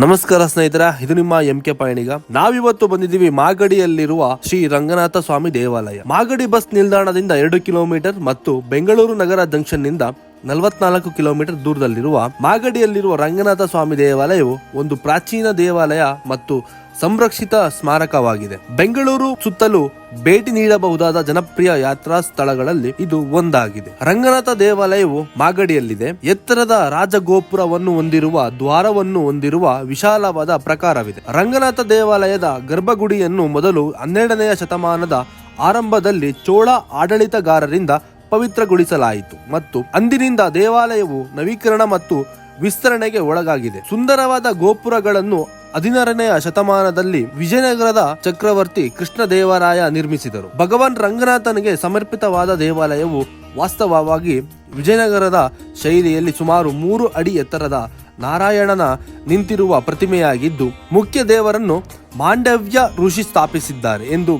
ನಮಸ್ಕಾರ ಸ್ನೇಹಿತರ, ಇದು ನಿಮ್ಮ ಎಂ ಕೆ ಪಯಣಿಗ. ನಾವಿವತ್ತು ಬಂದಿದ್ದೀವಿ ಮಾಗಡಿಯಲ್ಲಿರುವ ಶ್ರೀ ರಂಗನಾಥ ಸ್ವಾಮಿ ದೇವಾಲಯ. ಮಾಗಡಿ ಬಸ್ ನಿಲ್ದಾಣದಿಂದ ಎರಡು ಕಿಲೋಮೀಟರ್ ಮತ್ತು ಬೆಂಗಳೂರು ನಗರ ಜಂಕ್ಷನ್ನಿಂದ ನಲವತ್ನಾಲ್ಕು ಕಿಲೋಮೀಟರ್ ದೂರದಲ್ಲಿರುವ ಮಾಗಡಿಯಲ್ಲಿರುವ ರಂಗನಾಥ ಸ್ವಾಮಿ ದೇವಾಲಯವು ಒಂದು ಪ್ರಾಚೀನ ದೇವಾಲಯ ಮತ್ತು ಸಂರಕ್ಷಿತ ಸ್ಮಾರಕವಾಗಿದೆ. ಬೆಂಗಳೂರು ಸುತ್ತಲೂ ಭೇಟಿ ನೀಡಬಹುದಾದ ಜನಪ್ರಿಯ ಯಾತ್ರಾ ಸ್ಥಳಗಳಲ್ಲಿ ಇದು ಒಂದಾಗಿದೆ. ರಂಗನಾಥ ದೇವಾಲಯವು ಮಾಗಡಿಯಲ್ಲಿದೆ. ಎತ್ತರದ ರಾಜಗೋಪುರವನ್ನು ಹೊಂದಿರುವ, ದ್ವಾರವನ್ನು ಹೊಂದಿರುವ ವಿಶಾಲವಾದ ಪ್ರಕಾರವಿದೆ. ರಂಗನಾಥ ದೇವಾಲಯದ ಗರ್ಭಗುಡಿಯನ್ನು ಮೊದಲು ಹನ್ನೆರಡನೆಯ ಶತಮಾನದ ಆರಂಭದಲ್ಲಿ ಚೋಳ ಆಡಳಿತಗಾರರಿಂದ ಪವಿತ್ರಗೊಳಿಸಲಾಯಿತು ಮತ್ತು ಅಂದಿನಿಂದ ದೇವಾಲಯವು ನವೀಕರಣ ಮತ್ತು ವಿಸ್ತರಣೆಗೆ ಒಳಗಾಗಿದೆ. ಸುಂದರವಾದ ಗೋಪುರಗಳನ್ನು ಹದಿನಾರನೆಯ ಶತಮಾನದಲ್ಲಿ ವಿಜಯನಗರದ ಚಕ್ರವರ್ತಿ ಕೃಷ್ಣದೇವರಾಯ ನಿರ್ಮಿಸಿದರು. ಭಗವಾನ್ ರಂಗನಾಥನಿಗೆ ಸಮರ್ಪಿತವಾದ ದೇವಾಲಯವು ವಾಸ್ತವವಾಗಿ ವಿಜಯನಗರದ ಶೈಲಿಯಲ್ಲಿ ಸುಮಾರು ಮೂರು ಅಡಿ ಎತ್ತರದ ನಾರಾಯಣನ ನಿಂತಿರುವ ಪ್ರತಿಮೆಯಾಗಿದ್ದು, ಮುಖ್ಯ ದೇವರನ್ನು ಮಾಂಡವ್ಯ ಋಷಿ ಸ್ಥಾಪಿಸಿದ್ದಾರೆ ಎಂದು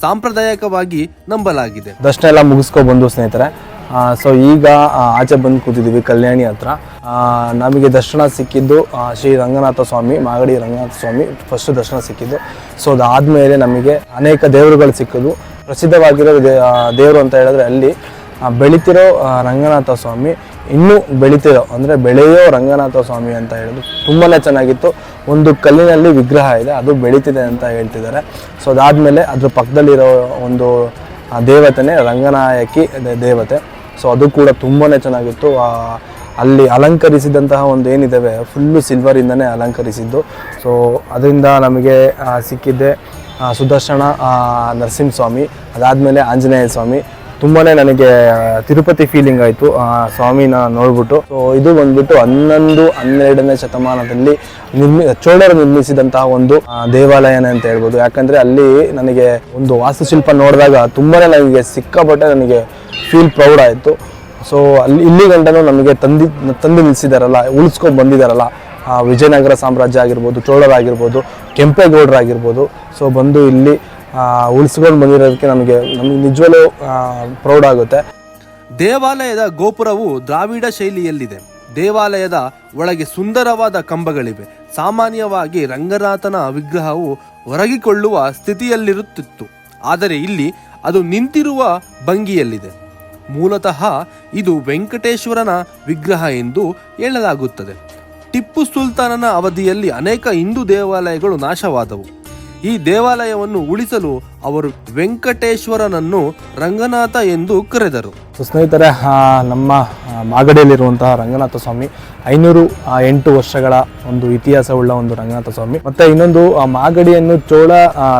ಸಾಂಪ್ರದಾಯಿಕವಾಗಿ ನಂಬಲಾಗಿದೆ. ದರ್ಶನ ಎಲ್ಲ ಮುಗಿಸ್ಕೊ ಬಂದು ಸ್ನೇಹಿತರೆ ಸೊ ಈಗ ಆಚೆ ಬಂದು ಕೂತಿದ್ದೀವಿ ಕಲ್ಯಾಣಿ ಹತ್ರ. ನಮಗೆ ದರ್ಶನ ಸಿಕ್ಕಿದ್ದು ಶ್ರೀ ರಂಗನಾಥ ಸ್ವಾಮಿ, ಮಾಗಡಿ ರಂಗನಾಥ ಸ್ವಾಮಿ ಫಸ್ಟ್ ದರ್ಶನ ಸಿಕ್ಕಿದ್ದು. ಸೊ ಅದಾದಮೇಲೆ ನಮಗೆ ಅನೇಕ ದೇವರುಗಳು ಸಿಕ್ಕಿದ್ವು ಪ್ರಸಿದ್ಧವಾಗಿರೋ ದೇವರು ಅಂತ ಹೇಳಿದ್ರೆ ಅಲ್ಲಿ ಬೆಳಿತಿರೋ ರಂಗನಾಥ ಸ್ವಾಮಿ, ಇನ್ನೂ ಬೆಳಿತಿರೋ, ಅಂದರೆ ಬೆಳೆಯೋ ರಂಗನಾಥ ಸ್ವಾಮಿ ಅಂತ ಹೇಳೋದು ತುಂಬಾ ಚೆನ್ನಾಗಿತ್ತು. ಒಂದು ಕಲ್ಲಿನಲ್ಲಿ ವಿಗ್ರಹ ಇದೆ, ಅದು ಬೆಳೀತಿದೆ ಅಂತ ಹೇಳ್ತಿದ್ದಾರೆ. ಸೊ ಅದಾದಮೇಲೆ ಅದ್ರ ಪಕ್ಕದಲ್ಲಿರೋ ಒಂದು ದೇವತೆನೇ ರಂಗನಾಯಕಿ ದೇವತೆ. ಸೊ ಅದು ಕೂಡ ತುಂಬಾ ಚೆನ್ನಾಗಿತ್ತು. ಅಲ್ಲಿ ಅಲಂಕರಿಸಿದಂತಹ ಒಂದು ಏನಿದ್ದಾವೆ ಫುಲ್ಲು ಸಿಲ್ವರಿಂದನೇ ಅಲಂಕರಿಸಿದ್ದು. ಸೊ ಅದರಿಂದ ನಮಗೆ ಸಿಕ್ಕಿದ್ದೆ ಸುದರ್ಶನ ನರಸಿಂಹಸ್ವಾಮಿ, ಅದಾದಮೇಲೆ ಆಂಜನೇಯ ಸ್ವಾಮಿ. ತುಂಬಾ ನನಗೆ ತಿರುಪತಿ ಫೀಲಿಂಗ್ ಆಯಿತು ಸ್ವಾಮಿನ ನೋಡ್ಬಿಟ್ಟು. ಸೊ ಇದು ಬಂದ್ಬಿಟ್ಟು ಹನ್ನೊಂದು, ಹನ್ನೆರಡನೇ ಶತಮಾನದಲ್ಲಿ ನಿರ್ಮಿ, ಚೋಳರು ನಿರ್ಮಿಸಿದಂತಹ ಒಂದು ದೇವಾಲಯನೇ ಅಂತ ಹೇಳ್ಬೋದು. ಯಾಕಂದರೆ ಅಲ್ಲಿ ನನಗೆ ಒಂದು ವಾಸ್ತುಶಿಲ್ಪ ನೋಡಿದಾಗ ತುಂಬಾ ನನಗೆ ಸಿಕ್ಕಾಪಟ್ಟೆ ನನಗೆ ಫೀಲ್ ಪ್ರೌಡ್ ಆಯಿತು. ಸೊ ಅಲ್ಲಿ ಇಲ್ಲಿ ಗಂಟನೂ ನಮಗೆ ತಂದಿ, ತಂದು ನಿಲ್ಲಿಸಿದಾರಲ್ಲ ಉಳಿಸ್ಕೊಂಡು ಬಂದಿದ್ದಾರಲ್ಲ ವಿಜಯನಗರ ಸಾಮ್ರಾಜ್ಯ ಆಗಿರ್ಬೋದು ಚೋಳರಾಗಿರ್ಬೋದು ಕೆಂಪೇಗೌಡರಾಗಿರ್ಬೋದು ಸೊ ಬಂದು ಇಲ್ಲಿ ಉಳಿಸ್ಕೊಂಡು ಬಂದಿರೋದಕ್ಕೆ ನಮಗೆ ನಮಗೆ ನಿಜವಲ್ಲೂ ಪ್ರೌಡ್ ಆಗುತ್ತೆ. ದೇವಾಲಯದ ಗೋಪುರವು ದ್ರಾವಿಡ ಶೈಲಿಯಲ್ಲಿದೆ. ದೇವಾಲಯದ ಒಳಗೆ ಸುಂದರವಾದ ಕಂಬಗಳಿವೆ. ಸಾಮಾನ್ಯವಾಗಿ ರಂಗನಾಥನ ವಿಗ್ರಹವು ಹೊರಗಿಕೊಳ್ಳುವ ಸ್ಥಿತಿಯಲ್ಲಿರುತ್ತಿತ್ತು. ಆದರೆ ಇಲ್ಲಿ ಅದು ನಿಂತಿರುವ ಭಂಗಿಯಲ್ಲಿದೆ. ಮೂಲತಃ ಇದು ವೆಂಕಟೇಶ್ವರನ ವಿಗ್ರಹ ಎಂದು ಹೇಳಲಾಗುತ್ತದೆ. ಟಿಪ್ಪು ಸುಲ್ತಾನನ ಅವಧಿಯಲ್ಲಿ ಅನೇಕ ಹಿಂದೂ ದೇವಾಲಯಗಳು ನಾಶವಾದವು. ಈ ದೇವಾಲಯವನ್ನು ಉಳಿಸಲು ಅವರು ವೆಂಕಟೇಶ್ವರನನ್ನು ರಂಗನಾಥ ಎಂದು ಕರೆದರು. ಸೊ ಸ್ನೇಹಿತರೆ ನಮ್ಮ ಮಾಗಡಿಯಲ್ಲಿರುವಂತಹ ರಂಗನಾಥ ಸ್ವಾಮಿ ಐನೂರು ಎಂಟು ವರ್ಷಗಳ ಒಂದು ಇತಿಹಾಸವುಳ್ಳ ಒಂದು ರಂಗನಾಥ ಸ್ವಾಮಿ. ಮತ್ತೆ ಇನ್ನೊಂದು ಮಾಗಡಿಯನ್ನು ಚೋಳ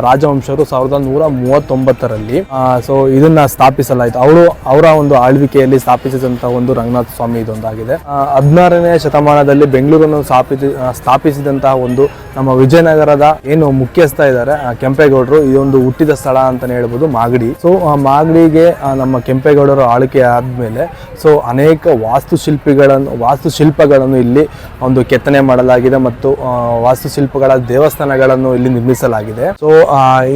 ರಾಜವಂಶರು ಸಾವಿರದ ನೂರ ಮೂವತ್ತೊಂಬತ್ತರಲ್ಲಿ ಸೊ ಇದನ್ನ ಸ್ಥಾಪಿಸಲಾಯಿತು. ಅವರು ಅವರ ಒಂದು ಆಳ್ವಿಕೆಯಲ್ಲಿ ಸ್ಥಾಪಿಸಿದಂತಹ ಒಂದು ರಂಗನಾಥ ಸ್ವಾಮಿ ಇದೊಂದಾಗಿದೆ. ಹದಿನಾರನೇ ಶತಮಾನದಲ್ಲಿ ಬೆಂಗಳೂರನ್ನು ಸ್ಥಾಪಿಸಿ ಸ್ಥಾಪಿಸಿದಂತಹ ಒಂದು ನಮ್ಮ ವಿಜಯನಗರದ ಏನು ಮುಖ್ಯಸ್ಥ ಇದ್ದಾರೆ ಕೆಂಪೇಗೌಡರು ಇದೊಂದು ಹುಟ್ಟಿದ ಸ್ಥಳ ಅಂತಾನೆ ಹೇಳ್ಬೋದು ಮಾಗಡಿ. ಸೊ ಮಾಗಡಿಗೆ ನಮ್ಮ ಕೆಂಪೇಗೌಡರು ಆಳ್ವಿಕೆ ಆದಮೇಲೆ ಸೊ ಅನೇಕ ವಾಸ್ತುಶಿಲ್ಪಿಗಳನ್ನು ವಾಸ್ತುಶಿಲ್ಪಗಳನ್ನು ಇಲ್ಲಿ ಒಂದು ಕೆತ್ತನೆ ಮಾಡಲಾಗಿದೆ ಮತ್ತು ವಾಸ್ತುಶಿಲ್ಪಗಳ ದೇವಸ್ಥಾನಗಳನ್ನು ಇಲ್ಲಿ ನಿರ್ಮಿಸಲಾಗಿದೆ. ಸೊ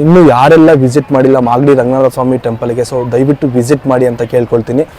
ಇನ್ನು ಯಾರೆಲ್ಲ ವಿಸಿಟ್ ಮಾಡಿಲ್ಲ ಮಾಗಡಿ ರಂಗನಾಥ ಸ್ವಾಮಿ ಟೆಂಪಲ್ಗೆ ಸೊ ದಯವಿಟ್ಟು ವಿಸಿಟ್ ಮಾಡಿ ಅಂತ ಕೇಳ್ಕೊಳ್ತೀನಿ.